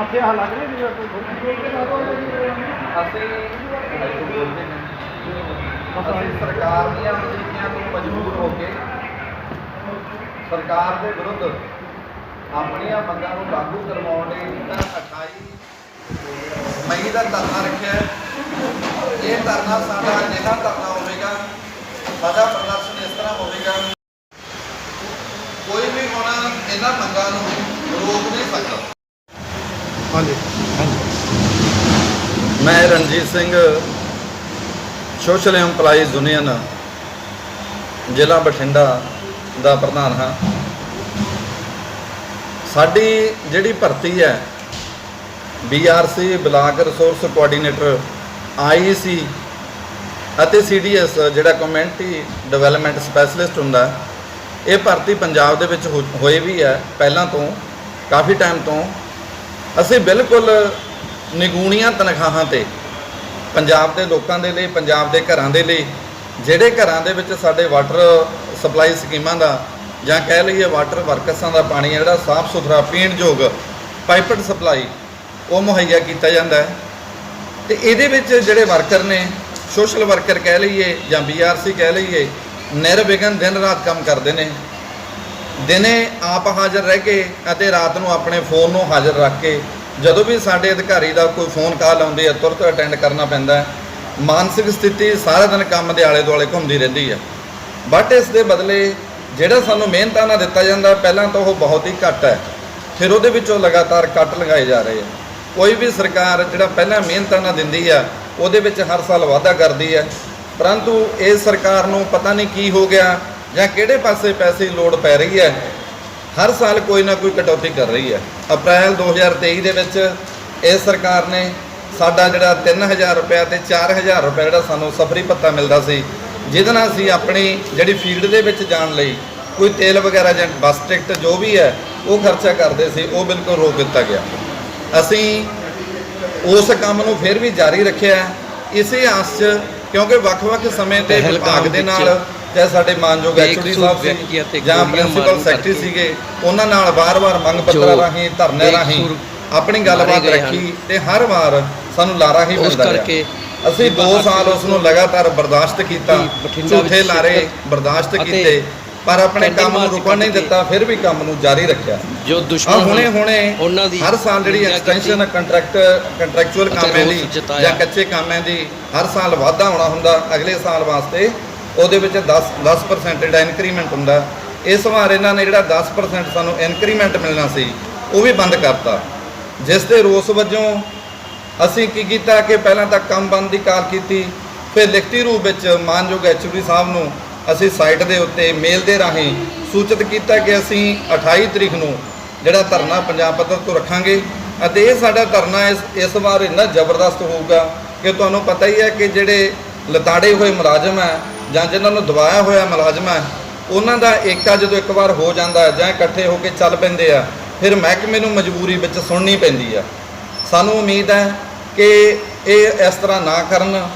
ਆਪੇ ਆ ਲੱਗ ਰਹੀ ਹੈ ਕੋਈ ਅਸੀਂ ਅਸੀਂ ਸਰਕਾਰ ਦੀਆਂ ਨੀਤੀਆਂ ਤੋਂ ਮਜਬੂਰ ਹੋ ਕੇ ਸਰਕਾਰ ਦੇ ਵਿਰੁੱਧ ਆਪਣੀਆਂ ਮੰਗਾਂ ਨੂੰ ਲਾਗੂ ਕਰਵਾਉਣ ਲਈ ਜਿਹੜਾ 28 ਮਈ ਦਾ ਧਰਨਾ ਰੱਖਿਆ ਹੈ। ਇਹ ਧਰਨਾ ਸਾਡਾ ਅਜਿਹਾ ਧਰਨਾ ਹੋਵੇਗਾ ਸਾਡਾ ਪ੍ਰਦਰਸ਼ਨ ਇਸ ਤਰ੍ਹਾਂ ਹੋਵੇਗਾ ਕੋਈ ਵੀ ਹੁਣ ਇਹਨਾਂ ਮੰਗਾਂ ਨੂੰ ਰੋਕ ਨਹੀਂ ਸਕਦਾ। ਹਾਂਜੀ। ਮੈਂ Ranjit Singh, social employees union ਜ਼ਿਲ੍ਹਾ ਬਠਿੰਡਾ ਦਾ ਪ੍ਰਧਾਨ ਹਾਂ। ਸਾਡੀ ਜਿਹੜੀ ਭਰਤੀ ਹੈ BRC block resource coordinator IC ਅਤੇ ਸੀਡੀਐਸ ਜਿਹੜਾ ਕਮਿਊਨਿਟੀ ਡਿਵੈਲਪਮੈਂਟ ਸਪੈਸ਼ਲਿਸਟ ਹੁੰਦਾ, ਇਹ ਭਰਤੀ ਪੰਜਾਬ ਦੇ ਵਿੱਚ ਹੋ- ਹੋਏ ਵੀ ਹੈ। ਪਹਿਲਾਂ ਤੋਂ, ਕਾਫੀ ਟਾਈਮ ਤੋਂ ਅਸੀਂ ਬਿਲਕੁਲ ਨਿਗੂਣੀਆਂ ਤਨਖਾਹਾਂ ਤੇ ਪੰਜਾਬ ਦੇ ਲੋਕਾਂ ਦੇ ਲਈ, ਪੰਜਾਬ ਦੇ ਘਰਾਂ ਦੇ ਲਈ, ਜਿਹੜੇ ਘਰਾਂ ਦੇ ਵਿੱਚ ਸਾਡੇ ਵਾਟਰ ਸਪਲਾਈ ਸਕੀਮਾਂ ਦਾ ਜਾਂ ਕਹਿ ਲਈਏ ਵਾਟਰ ਵਰਕਸਾਂ ਦਾ ਪਾਣੀ ਹੈ, ਜਿਹੜਾ ਸਾਫ਼ ਸੁਥਰਾ ਪੀਣ ਯੋਗ ਪਾਈਪਡ ਸਪਲਾਈ ਉਹ ਮੁਹੱਈਆ ਕੀਤਾ ਜਾਂਦਾ ਹੈ। ਤੇ ਇਹਦੇ ਵਿੱਚ ਜਿਹੜੇ ਵਰਕਰ ਨੇ ਸੋਸ਼ਲ ਵਰਕਰ ਕਹਿ ਲਈਏ ਜਾਂ ਬੀਆਰਸੀ ਕਹਿ ਲਈਏ, ਨਿਰਵਿਘਨ ਦਿਨ ਰਾਤ ਕੰਮ ਕਰਦੇ ਨੇ। ਦਿਨੇ ਆਪ ਹਾਜ਼ਰ ਰਹਿ ਕੇ ਅਤੇ ਰਾਤ ਨੂੰ ਆਪਣੇ ਫੋਨ ਨੂੰ ਹਾਜ਼ਰ ਰੱਖ ਕੇ ਜਦੋਂ ਵੀ ਸਾਡੇ ਅਧਿਕਾਰੀ ਦਾ ਕੋਈ ਫੋਨ ਕਾਲ ਆਉਂਦੀ ਹੈ, ਤੁਰੰਤ ਅਟੈਂਡ ਕਰਨਾ ਪੈਂਦਾ ਹੈ। ਮਾਨਸਿਕ ਸਥਿਤੀ ਸਾਰਾ ਦਿਨ ਕੰਮ ਦੇ ਆਲੇ ਦੁਆਲੇ ਘੁੰਮਦੀ ਰਹਿੰਦੀ ਹੈ। ਬਟ ਇਸ ਦੇ ਬਦਲੇ ਜਿਹੜਾ ਸਾਨੂੰ ਮਿਹਨਤਾਂ ਨਾਲ ਦਿੱਤਾ ਜਾਂਦਾ, ਪਹਿਲਾਂ ਤਾਂ ਉਹ ਬਹੁਤ ਹੀ ਘੱਟ ਹੈ। ਫਿਰ ਉਹਦੇ ਵਿੱਚੋਂ ਲਗਾਤਾਰ ਕੱਟ ਲਗਾਏ ਜਾ ਰਹੇ ਆ ਕੋਈ ਵੀ ਸਰਕਾਰ ਜਿਹੜਾ ਪਹਿਲਾਂ ਮਿਹਨਤਾਂ ਨਾਲ ਦਿੰਦੀ ਆ ਉਹਦੇ ਵਿੱਚ ਹਰ ਸਾਲ ਵਾਧਾ ਕਰਦੀ ਹੈ। ਪਰੰਤੂ ਇਹ ਸਰਕਾਰ ਨੂੰ ਪਤਾ ਨਹੀਂ ਕੀ ਹੋ ਗਿਆ। ਜਾਂ ਕਿਹੜੇ ਪਾਸੇ ਪੈਸੇ ਦੀ ਲੋੜ ਪੈ ਰਹੀ ਹੈ ਹਰ ਸਾਲ ਕੋਈ ਨਾ ਕੋਈ ਕਟੌਤੀ ਕਰ ਰਹੀ ਹੈ ਅਪ੍ਰੈਲ 2023 ਦੇ ਵਿੱਚ ਇਹ ਸਰਕਾਰ ਨੇ ਸਾਡਾ ਜਿਹੜਾ 3000 ਰੁਪਏ ਤੇ 4000 ਰੁਪਏ ਜਿਹੜਾ ਸਾਨੂੰ ਸਫਰੀ ਭੱਤਾ ਮਿਲਦਾ ਸੀ ਜਿਹਦੇ ਨਾਲ ਅਸੀਂ ਆਪਣੀ ਜਿਹੜੀ ਫੀਲਡ ਦੇ ਵਿੱਚ ਜਾਣ ਲਈ ਕੋਈ ਤੇਲ ਵਗੈਰਾ ਜਾਂ ਬੱਸ ਟਿਕਟ ਜੋ ਵੀ ਹੈ ਉਹ ਖਰਚਾ ਕਰਦੇ ਸੀ ਉਹ ਬਿਲਕੁਲ ਰੋਕ ਦਿੱਤਾ ਗਿਆ ਅਸੀਂ ਉਸ ਕੰਮ ਨੂੰ ਫਿਰ ਵੀ ਜਾਰੀ ਰੱਖਿਆ। ਇਸੇ ਆਸ 'ਚ ਕਿਉਂਕਿ ਵੱਖ-ਵੱਖ ਸਮੇਂ ਤੇ ਵਿਭਾਗ ਦੇ ਨਾਲ ਚਾਹੇ ਸਾਡੇ ਮਾਨਯੋਗ ਐਚਓਡੀ ਸਾਹਿਬ ਸੀ ਜਾਂ ਪ੍ਰਿੰਸੀਪਲ ਸੈਕਟਰੀ ਸੀਗੇ ਉਹਨਾਂ ਨਾਲ ਵਾਰ-ਵਾਰ ਮੰਗ ਪੱਤਰਾਂ ਜੋ ਰਾਹੀਂ ਧਰਨੇ ਰਾਹੀਂ ਆਪਣੀ ਗੱਲਬਾਤ ਰੱਖੀ ਤੇ ਹਰ ਵਾਰ ਸਾਨੂੰ ਲਾਰਾ ਹੀ ਮਿਲਦਾ ਰਿਹਾ। ਅਸੀਂ 2 ਸਾਲ ਉਸ ਨੂੰ ਲਗਾਤਾਰ ਬਰਦਾਸ਼ਤ ਕੀਤਾ ਝੂਠੇ ਲਾਰੇ ਬਰਦਾਸ਼ਤ ਕੀਤੇ ਪਰ ਆਪਣੇ ਕੰਮ ਨੂੰ ਰੁਕਣ ਨਹੀਂ। ਦਿੱਤਾ ਫਿਰ ਵੀ ਕੰਮ ਨੂੰ ਜਾਰੀ ਰੱਖਿਆ ਜੋ ਦੁਸ਼ਮਣ ਹੁਣੇ ਹੁਣੇ ਉਹਨਾਂ ਦੀ ਹਰ ਸਾਲ ਜਿਹੜੀ ਐਕਸਟੈਂਸ਼ਨ। ਕੰਟਰੈਕਟ ਕੰਟਰੈਕਚੁਅਲ ਕਾਮਾਂ ਦੀ। ਜਾਂ ਕੱਚੇ ਕਾਮਾਂ ਦੀ ਹਰ ਸਾਲ ਵਾਧਾ ਹੋਣਾ ਹੁੰਦਾ ਅਗਲੇ ਸਾਲ ਵਾਸਤੇ ਉਹਦੇ ਵਿੱਚ 10 10% ਜਿਹੜਾ ਇਨਕਰੀਮੈਂਟ ਹੁੰਦਾ ਇਸ ਵਾਰ ਇਹਨਾਂ ਨੇ ਜਿਹੜਾ 10% ਸਾਨੂੰ ਇਨਕਰੀਮੈਂਟ ਮਿਲਣਾ ਸੀ, ਉਹ ਵੀ ਬੰਦ ਕਰਤਾ। ਜਿਸ ਦੇ ਰੋਸ ਵਜੋਂ ਅਸੀਂ ਕੀ ਕੀਤਾ ਕਿ ਪਹਿਲਾਂ ਤਾਂ ਕੰਮ ਬੰਦ ਦੀ ਕਾਲ ਕੀਤੀ, ਫਿਰ ਲਿਖਤੀ ਰੂਪ ਵਿੱਚ ਮਾਨਯੋਗ ਐਚਓਡੀ ਸਾਹਿਬ ਨੂੰ ਅਸੀਂ ਸਾਈਟ ਦੇ ਉੱਤੇ ਮੇਲ ਦੇ ਰਾਹੀਂ ਸੂਚਿਤ ਕੀਤਾ ਕਿ ਅਸੀਂ 28 ਤਰੀਕ ਨੂੰ ਜਿਹੜਾ ਧਰਨਾ ਪੰਜਾਬ ਪੱਧਰ ਤੋਂ ਰੱਖਾਂਗੇ ਅਤੇ ਇਹ ਸਾਡਾ ਧਰਨਾ ਇਸ ਇਸ ਵਾਰ ਇੰਨਾ ਜ਼ਬਰਦਸਤ ਹੋਊਗਾ ਕਿ ਤੁਹਾਨੂੰ ਪਤਾ ਹੀ ਹੈ ਕਿ ਜਿਹੜੇ ਲਤਾੜੇ ਹੋਏ ਮੁਲਾਜ਼ਮ ਹੈ ਜਾਂ ਜਿਨ੍ਹਾਂ ਨੂੰ ਦਬਾਇਆ ਹੋਇਆ ਮੁਲਾਜ਼ਮ ਹੈ, ਉਹਨਾਂ ਦਾ ਏਕਾ ਜਦੋਂ ਇੱਕ ਵਾਰ ਹੋ ਜਾਂਦਾ ਹੈ ਜਾਂ ਇਕੱਠੇ ਹੋ ਕੇ ਚੱਲ ਪੈਂਦੇ ਆ, ਫਿਰ ਮਹਿਕਮੇ ਨੂੰ ਮਜਬੂਰੀ ਵਿੱਚ ਸੁਣਨੀ ਪੈਂਦੀ ਆ। ਸਾਨੂੰ ਉਮੀਦ ਹੈ ਕਿ ਇਹ ਇਸ ਤਰ੍ਹਾਂ ਨਾ ਕਰਨ,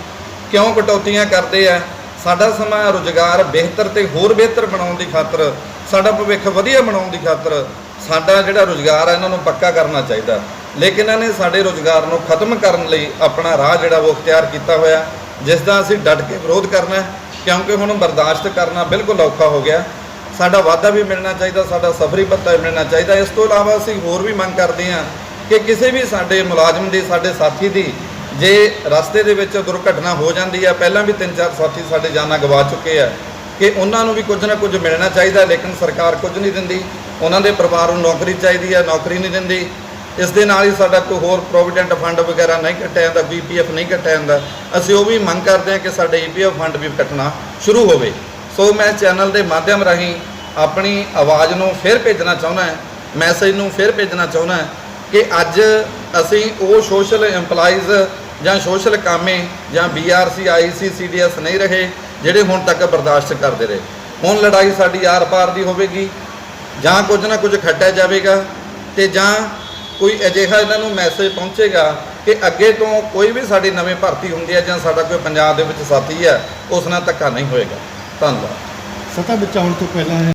ਕਿਉਂ ਕਟੌਤੀਆਂ ਕਰਦੇ ਆ। ਸਾਡਾ ਸਮਾਂ ਰੁਜ਼ਗਾਰ ਬਿਹਤਰ ਤੇ ਹੋਰ ਬਿਹਤਰ ਬਣਾਉਣ ਦੀ ਖਾਤਰ, ਸਾਡਾ ਭਵਿੱਖ ਵਧੀਆ ਬਣਾਉਣ ਦੀ ਖਾਤਰ, ਸਾਡਾ ਜਿਹੜਾ ਰੁਜ਼ਗਾਰ ਹੈ ਇਹਨਾਂ ਨੂੰ ਪੱਕਾ ਕਰਨਾ ਚਾਹੀਦਾ। ਲੇਕਿਨ ਇਹਨਾਂ ਨੇ ਸਾਡੇ ਰੁਜ਼ਗਾਰ ਨੂੰ ਖਤਮ ਕਰਨ ਲਈ ਆਪਣਾ ਰਾਹ ਜਿਹੜਾ ਉਹ ਅਖਤਿਆਰ ਕੀਤਾ ਹੋਇਆ, ਜਿਸ ਦਾ ਅਸੀਂ ਡਟ ਕੇ ਵਿਰੋਧ ਕਰਨਾ ਹੈ। ਕਿਉਂਕਿ ਹੁਣ ਬਰਦਾਸ਼ਤ ਕਰਨਾ ਬਿਲਕੁਲ ਔਖਾ ਹੋ ਗਿਆ। ਸਾਡਾ ਵਾਅਦਾ ਵੀ ਮਿਲਣਾ ਚਾਹੀਦਾ, ਸਾਡਾ ਸਫਰੀ ਭੱਤਾ ਵੀ ਮਿਲਣਾ ਚਾਹੀਦਾ। ਇਸ ਤੋਂ ਇਲਾਵਾ ਅਸੀਂ ਹੋਰ ਵੀ ਮੰਗ ਕਰਦੇ ਹਾਂ ਕਿ ਕਿਸੇ ਵੀ ਸਾਡੇ ਮੁਲਾਜ਼ਮ ਦੀ, ਸਾਡੇ ਸਾਥੀ ਦੀ, ਜੇ ਰਸਤੇ ਦੇ ਵਿੱਚ ਦੁਰਘਟਨਾ ਹੋ ਜਾਂਦੀ ਹੈ, ਪਹਿਲਾਂ ਵੀ ਤਿੰਨ ਚਾਰ ਸਾਥੀ ਸਾਡੇ ਜਾਨਾਂ ਗਵਾ ਚੁੱਕੇ ਆ ਕਿ ਉਹਨਾਂ ਨੂੰ ਵੀ ਕੁਝ ਨਾ ਕੁਝ ਮਿਲਣਾ ਚਾਹੀਦਾ, ਲੇਕਿਨ ਸਰਕਾਰ ਕੁਝ ਨਹੀਂ ਦਿੰਦੀ। ਉਹਨਾਂ ਦੇ ਪਰਿਵਾਰ ਨੂੰ ਨੌਕਰੀ ਚਾਹੀਦੀ ਹੈ, ਨੌਕਰੀ ਨਹੀਂ ਦਿੰਦੀ। ਇਸ ਦੇ ਨਾਲ ਹੀ ਸਾਡਾ ਕੋਈ ਹੋਰ ਪ੍ਰੋਵੀਡੈਂਟ ਫੰਡ ਵਗੈਰਾ ਨਹੀਂ ਕੱਟਿਆ ਜਾਂਦਾ ਬੀਪੀਐਫ ਨਹੀਂ ਕੱਟਿਆ ਜਾਂਦਾ। ਅਸੀਂ ਉਹ ਵੀ ਮੰਗ ਕਰਦੇ ਹਾਂ ਕਿ ਸਾਡੇ ਈਪੀਐਫ ਫੰਡ ਵੀ ਕੱਟਣਾ ਸ਼ੁਰੂ ਹੋਵੇ। ਸੋ ਮੈਂ ਚੈਨਲ ਦੇ ਮਾਧਿਅਮ ਰਾਹੀਂ ਆਪਣੀ ਆਵਾਜ਼ ਨੂੰ ਫਿਰ ਭੇਜਣਾ ਚਾਹੁੰਦਾ ਹਾਂ, ਮੈਸੇਜ ਨੂੰ ਫਿਰ ਭੇਜਣਾ ਚਾਹੁੰਦਾ ਹਾਂ ਕਿ ਅੱਜ ਅਸੀਂ ਉਹ ਸੋਸ਼ਲ EMPLOYEES ਜਾਂ ਸੋਸ਼ਲ ਕਾਮੇ ਜਾਂ BRC IC CDS ਨਹੀਂ ਰਹੇ, ਜਿਹੜੇ ਹੁਣ ਤੱਕ ਬਰਦਾਸ਼ਤ ਕਰਦੇ ਰਹੇ। ਹੁਣ ਲੜਾਈ ਸਾਡੀ ਆਰ-ਪਾਰ ਦੀ ਹੋਵੇਗੀ, ਜਾਂ ਕੁਝ ਨਾ ਕੁਝ ਖੱਟਿਆ ਜਾਵੇਗਾ ਤੇ ਜਾਂ ਕੋਈ ਅਜਿਹਾ ਇਹਨਾਂ ਨੂੰ ਮੈਸੇਜ ਪਹੁੰਚੇਗਾ ਕਿ ਅੱਗੇ ਤੋਂ ਕੋਈ ਵੀ ਸਾਡੀ ਨਵੀਂ ਭਰਤੀ ਹੁੰਦੀ ਹੈ ਜਾਂ ਸਾਡਾ ਕੋਈ ਪੰਜਾਬ ਦੇ ਵਿੱਚ ਸਾਥੀ ਹੈ, ਉਸ ਨਾਲ ਧੱਕਾ ਨਹੀਂ ਹੋਏਗਾ। ਧੰਨਵਾਦ। ਸਤਾ ਵਿੱਚ ਆਉਣ ਤੋਂ ਪਹਿਲਾਂ